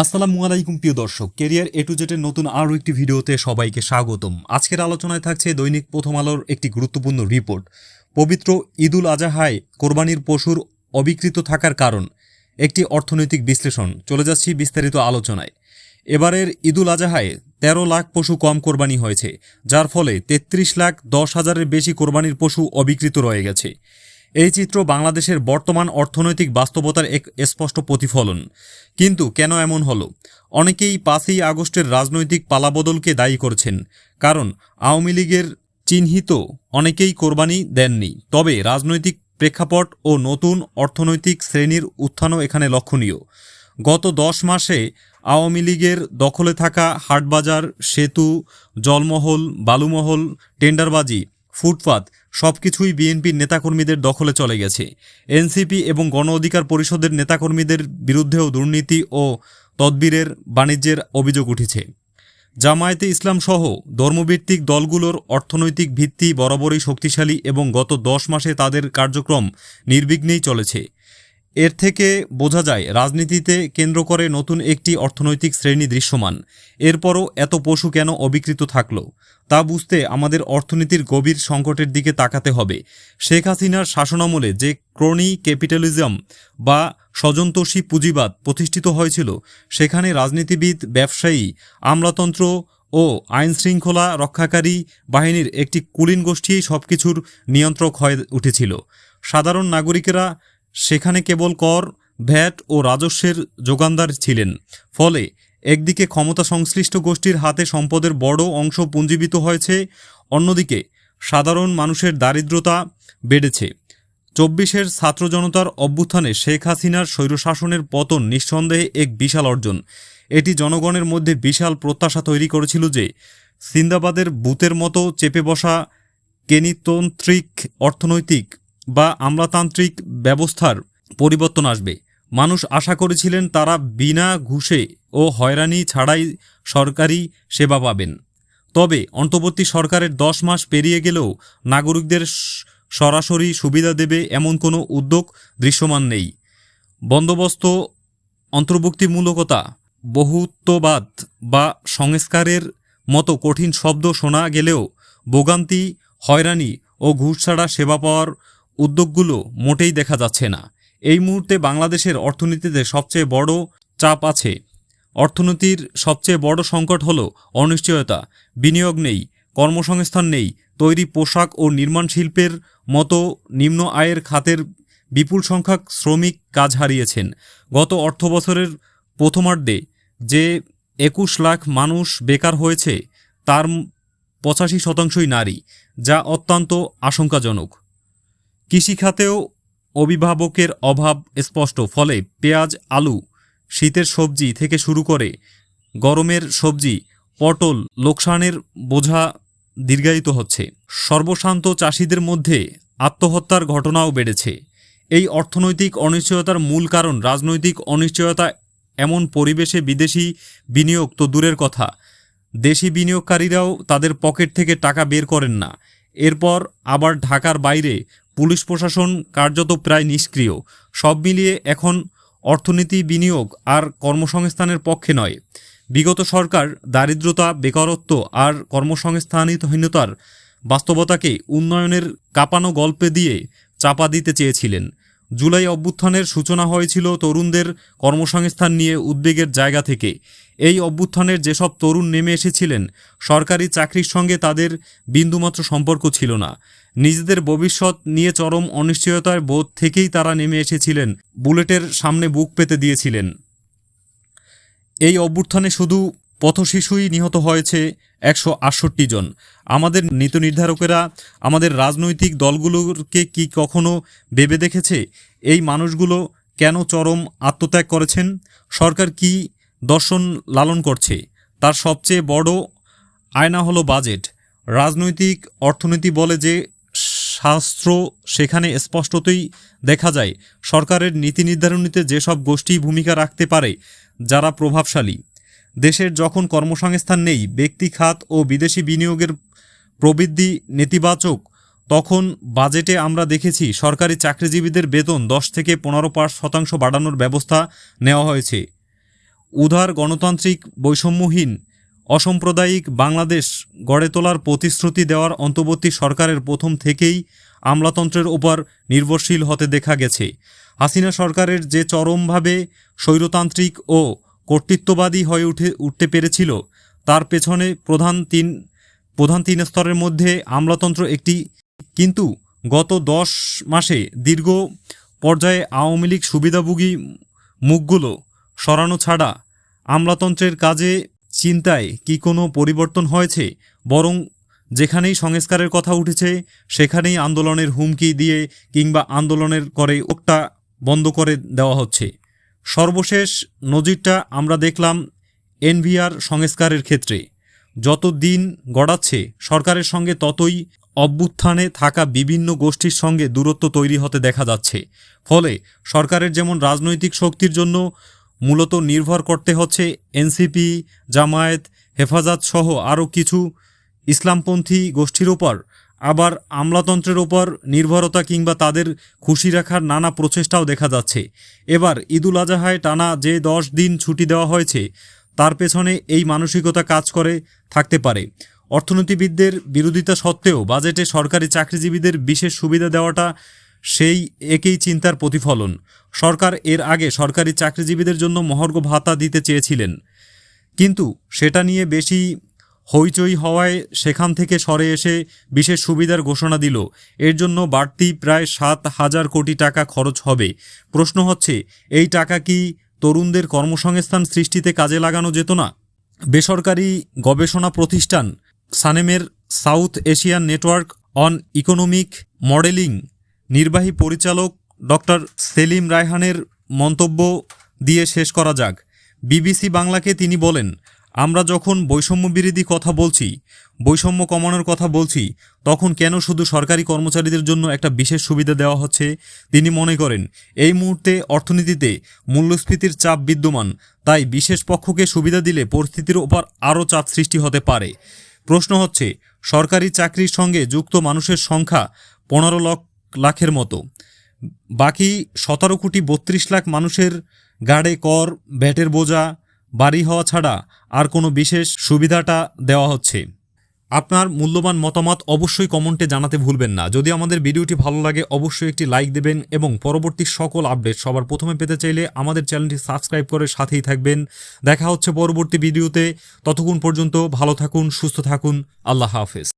আসসালামু আলাইকুম, প্রিয় দর্শক। কেরিয়ার এ টু জেটের নতুন আরও একটি ভিডিওতে সবাইকে স্বাগতম। আজকের আলোচনায় থাকছে দৈনিক প্রথম আলোর একটি গুরুত্বপূর্ণ রিপোর্ট। পবিত্র ঈদুল আজাহায় কোরবানির পশুর অবিকৃত থাকার কারণ। একটি অর্থনৈতিক বিশ্লেষণ। চলে যাচ্ছি বিস্তারিত আলোচনায়। এবারের ঈদুল আজাহায় তেরো লাখ পশু কম কোরবানি হয়েছে, যার ফলে তেত্রিশ লাখ দশ হাজারের বেশি কোরবানির পশু অবিকৃত রয়ে গেছে। এই চিত্র বাংলাদেশের বর্তমান অর্থনৈতিক বাস্তবতার এক স্পষ্ট প্রতিফলন। কিন্তু কেন এমন হলো? অনেকেই পাঁচই আগস্টের রাজনৈতিক পালাবদলকে দায়ী করছেন। কারণ আওয়ামী লীগের চিহ্নিত অনেকেই কোরবানি দেননি। তবে রাজনৈতিক প্রেক্ষাপট ও নতুন অর্থনৈতিক শ্রেণির উত্থানও এখানে লক্ষণীয়। গত দশ মাসে আওয়ামী লীগের দখলে থাকা হাটবাজার, সেতু, জলমহল, বালুমহল, টেন্ডারবাজি ফুটপাত, সবকিছুই বিএনপির নেতাকর্মীদের দখলে চলে গেছে। এনসিপি এবং গণ অধিকার পরিষদের নেতাকর্মীদের বিরুদ্ধেও দুর্নীতি ও তদবিরের বাণিজ্যের অভিযোগ উঠেছে। জামায়াতে ইসলাম সহ ধর্মভিত্তিক দলগুলোর অর্থনৈতিক ভিত্তি বরাবরই শক্তিশালী এবং গত দশ মাসে তাদের কার্যক্রম নির্বিঘ্নেই চলেছে। এর থেকে বোঝা যায়, রাজনীতিতে কেন্দ্র করে নতুন একটি অর্থনৈতিক শ্রেণি দৃশ্যমান। এরপরও এত পশু কেন অবিকৃত থাকল? তা বুঝতে আমাদের অর্থনীতির গভীর সংকটের দিকে তাকাতে হবে। শেখ হাসিনার শাসনামলে যে ক্রনি ক্যাপিটালিজম বা স্বজনতোষী পুঁজিবাদ প্রতিষ্ঠিত হয়েছিল, সেখানে রাজনীতিবিদ, ব্যবসায়ী, আমলাতন্ত্র ও আইন শৃঙ্খলা রক্ষাকারী বাহিনীর একটি কুলীন গোষ্ঠীই সবকিছুর নিয়ন্ত্রক হয়ে উঠেছিল। সাধারণ নাগরিকেরা সেখানে কেবল কর, ভ্যাট ও রাজস্বের যোগানদার ছিলেন। ফলে একদিকে ক্ষমতা সংশ্লিষ্ট গোষ্ঠীর হাতে সম্পদের বড় অংশ পুঞ্জীবিত হয়েছে, অন্যদিকে সাধারণ মানুষের দারিদ্রতা বেড়েছে। চব্বিশের ছাত্র জনতার অভ্যুত্থানে শেখ হাসিনার স্বৈরশাসনের পতন নিঃসন্দেহে এক বিশাল অর্জন। এটি জনগণের মধ্যে বিশাল প্রত্যাশা তৈরি করেছিল যে সিন্দাবাদের বুতের মতো চেপে বসা কেনিতন্ত্রিক অর্থনৈতিক বা আমলাতান্ত্রিক ব্যবস্থার পরিবর্তন আসবে। মানুষ আশা করেছিলেন তারা বিনা ঘুষে ও হয়রানি ছাড়াই সরকারি সেবা পাবেন। তবে অন্তর্বর্তী সরকারের দশ মাস পেরিয়ে গেলেও নাগরিকদের সরাসরি সুবিধা দেবে এমন কোনো উদ্যোগ দৃশ্যমান নেই। বন্দোবস্ত অন্তর্ভুক্তিমূলকতা, বহুত্ববাদ বা সংস্কারের মতো কঠিন শব্দ শোনা গেলেও ভোগান্তি, হয়রানি ও ঘুষ ছাড়া সেবা পাওয়ার উদ্যোগগুলো মোটেই দেখা যাচ্ছে না। এই মুহূর্তে বাংলাদেশের অর্থনীতিতে সবচেয়ে বড় চাপ আছে। অর্থনীতির সবচেয়ে বড় সংকট হল অনিশ্চয়তা, বিনিয়োগ নেই, কর্মসংস্থান নেই, তৈরি পোশাক ও নির্মাণ শিল্পের মতো নিম্ন আয়ের খাতের বিপুল সংখ্যক শ্রমিক কাজ হারিয়েছেন। গত অর্থবছরের প্রথমার্ধে যে একুশ লাখ মানুষ বেকার হয়েছে, তার পঁচাশি শতাংশই নারী, যা অত্যন্ত আশঙ্কাজনক। কৃষিখাতেও অভিভাবকের অভাব স্পষ্ট, ফলে পেঁয়াজ, আলু, শীতের সবজি থেকে শুরু করে গরমের সবজি, পটল লোকসানের বোঝা দীর্ঘায়িত হচ্ছে। সর্বশান্ত চাষিদের মধ্যে আত্মহত্যার ঘটনাও বেড়েছে। এই অর্থনৈতিক অনিশ্চয়তার মূল কারণ রাজনৈতিক অনিশ্চয়তা এমন পরিবেশে বিদেশি বিনিয়োগ তো দূরের কথা। দেশি বিনিয়োগকারীরাও তাদের পকেট থেকে টাকা বের করেন না। এরপর আবার ঢাকার বাইরে পুলিশ প্রশাসন কার্যত প্রায় নিষ্ক্রিয়। সব মিলিয়ে এখন অর্থনীতি বিনিয়োগ আর কর্মসংস্থানের পক্ষে নয়। বিগত সরকার দারিদ্রতা, বেকারত্ব আর কর্মসংস্থানহীনতার বাস্তবতাকে উন্নয়নের কাঁপানো গল্পে দিয়ে চাপা দিতে চেয়েছিলেন। জুলাই অভ্যুত্থানের সূচনা হয়েছিল তরুণদের কর্মসংস্থান নিয়ে উদ্বেগের জায়গা থেকে। এই অভ্যুত্থানের যেসব তরুণ নেমে এসেছিলেন, সরকারি চাকরির সঙ্গে তাদের বিন্দুমাত্র সম্পর্ক ছিল না। নিজেদের ভবিষ্যৎ নিয়ে চরম অনিশ্চয়তার বোধ থেকেই তারা নেমে এসেছিলেন, বুলেটের সামনে বুক পেতে দিয়েছিলেন। এই অভ্যুত্থানে শুধু পথশিশুই নিহত হয়েছে একশো আটষট্টি জন। আমাদের নীতি নির্ধারকেরা আমাদের রাজনৈতিক দলগুলোকে কি কখনো ভেবে দেখেছে? এই মানুষগুলো কেন চরম আত্মত্যাগ করেছেন? সরকার কি দর্শন লালন করছে? তার সবচেয়ে বড় আয়না হলো বাজেট। রাজনৈতিক অর্থনীতি বলে যে শাস্ত্র সেখানে স্পষ্টতই দেখা যায়, সরকারের নীতি নির্ধারণীতে যেসব গোষ্ঠী ভূমিকা রাখতে পারে, যারা প্রভাবশালী। দেশের যখন কর্মসংস্থান নেই, ব্যক্তি খাত ও বিদেশি বিনিয়োগের প্রবৃদ্ধি নেতিবাচক, তখন বাজেটে আমরা দেখেছি সরকারি চাকরিজীবীদের বেতন দশ থেকে পনেরো পাঁচ শতাংশ বাড়ানোর ব্যবস্থা নেওয়া হয়েছে। উদার গণতান্ত্রিক বৈষম্যহীন অসাম্প্রদায়িক বাংলাদেশ গড়ে তোলার প্রতিশ্রুতি দেওয়ার অন্তর্বর্তী সরকারের প্রথম থেকেই আমলাতন্ত্রের ওপর নির্ভরশীল হতে দেখা গেছে। হাসিনা সরকারের যে চরমভাবে স্বৈরতান্ত্রিক ও কর্তৃত্ববাদী হয়ে উঠে, উঠতে পেরেছিল, তার পেছনে প্রধান তিন প্রধান তিন স্তরের মধ্যে আমলাতন্ত্র একটি। কিন্তু গত দশ মাসে দীর্ঘ পর্যায়ে আওয়ামী লীগ সুবিধাভোগী মুখগুলো সরানো ছাড়া আমলাতন্ত্রের কাজে চিন্তায় কি কোনো পরিবর্তন হয়েছে? বরং যেখানেই সংস্কারের কথা উঠেছে, সেখানেই আন্দোলনের হুমকি দিয়ে কিংবা আন্দোলনের করে ওটা বন্ধ করে দেওয়া হচ্ছে। সর্বশেষ নজিরটা আমরা দেখলাম এনভিআর সংস্কারের ক্ষেত্রে। যত দিন গড়াচ্ছে, সরকারের সঙ্গে ততই অভ্যুত্থানে থাকা বিভিন্ন গোষ্ঠীর সঙ্গে দূরত্ব তৈরি হতে দেখা যাচ্ছে। ফলে সরকারের যেমন রাজনৈতিক শক্তির জন্য মূলত নির্ভর করতে হচ্ছে এনসিপি, জামায়াত, হেফাজত সহ আরও কিছু ইসলামপন্থী গোষ্ঠীর ওপর। আবার আমলাতন্ত্রের ওপর নির্ভরতা কিংবা তাদের খুশি রাখার নানা প্রচেষ্টাও দেখা যাচ্ছে। এবার ঈদুল আজহায় টানা যে দশ দিন ছুটি দেওয়া হয়েছে, তার পেছনে এই মানসিকতা কাজ করে থাকতে পারে। অর্থনীতিবিদদের বিরোধিতা সত্ত্বেও বাজেটে সরকারি চাকরিজীবীদের বিশেষ সুবিধা দেওয়াটা সেই একই চিন্তার প্রতিফলন। সরকার এর আগে সরকারি চাকরিজীবীদের জন্য মহর্ঘ ভাতা দিতে চেয়েছিলেন। কিন্তু সেটা নিয়ে বেশি হইচই হওয়ায় সেখান থেকে সরে এসে বিশেষ সুবিধার ঘোষণা দিল। এর জন্য বাড়তি প্রায় সাত হাজার কোটি টাকা খরচ হবে। প্রশ্ন হচ্ছে, এই টাকা কি তরুণদের কর্মসংস্থান সৃষ্টিতে কাজে লাগানো যেত না? বেসরকারি গবেষণা প্রতিষ্ঠান সানেমের South Asian Network on Economic Modelling নির্বাহী পরিচালক ডক্টর সেলিম রায়হানের মন্তব্য দিয়ে শেষ করা যাক। বিবিসি বাংলাকে তিনি বলেন, আমরা যখন বৈষম্য বিরোধী কথা বলছি, বৈষম্য কমানোর কথা বলছি, তখন কেন শুধু সরকারি কর্মচারীদের জন্য একটা বিশেষ সুবিধা দেওয়া হচ্ছে? তিনি মনে করেন, এই মুহূর্তে অর্থনীতিতে মূল্যস্ফীতির চাপ বিদ্যমান, তাই বিশেষ পক্ষকে সুবিধা দিলে পরিস্থিতির ওপর আরও চাপ সৃষ্টি হতে পারে। প্রশ্ন হচ্ছে, সরকারি চাকরির সঙ্গে যুক্ত মানুষের সংখ্যা পনেরো লক্ষ লাখের মতো। বাকি সতেরো কোটি বত্রিশ লাখ মানুষের গাড়ে, কর, ব্যাটের বোঝা, বাড়ি হওয়া ছাড়া আর কোনো বিশেষ সুবিধাটা দেওয়া হচ্ছে। আপনার মূল্যবান মতামত অবশ্যই কমেন্টে জানাতে ভুলবেন না। যদি আমাদের ভিডিওটি ভালো লাগে, অবশ্যই একটি লাইক দেবেন এবং পরবর্তী সকল আপডেট সবার প্রথমে পেতে চাইলে আমাদের চ্যানেলটি সাবস্ক্রাইব করে সাথেই থাকবেন। দেখা হচ্ছে পরবর্তী ভিডিওতে। ততক্ষণ পর্যন্ত ভালো থাকুন, সুস্থ থাকুন। আল্লাহ হাফেজ।